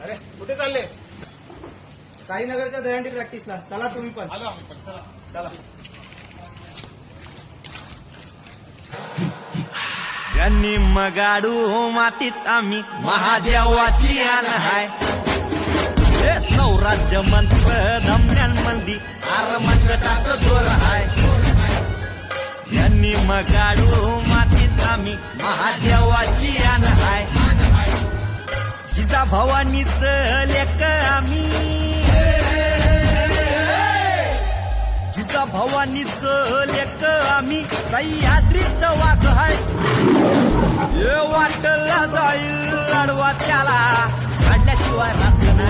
अरे कुठे चालले? साईनगरच्या दहीहंडी प्रॅक्टिसला चला तुम्ही पण. आलो आम्ही पण. चला. चला. त्यांनी मगाडू मातीत आम्ही महादेवाची आण हाय. हे सौराज्य मंत्र धमन्यांमंदी आर मंत्र टाक जोर हाय. ज्यांनी मगाडू मातीत आम्ही महादेवाची आण हाय. जिजा भवानीच लेक आम्ही. जिजा भवानीच लेक आम्ही. सह्याद्रीच वाघ हाय. वाटला जाईल लढवा त्याला. काढल्याशिवाय राहत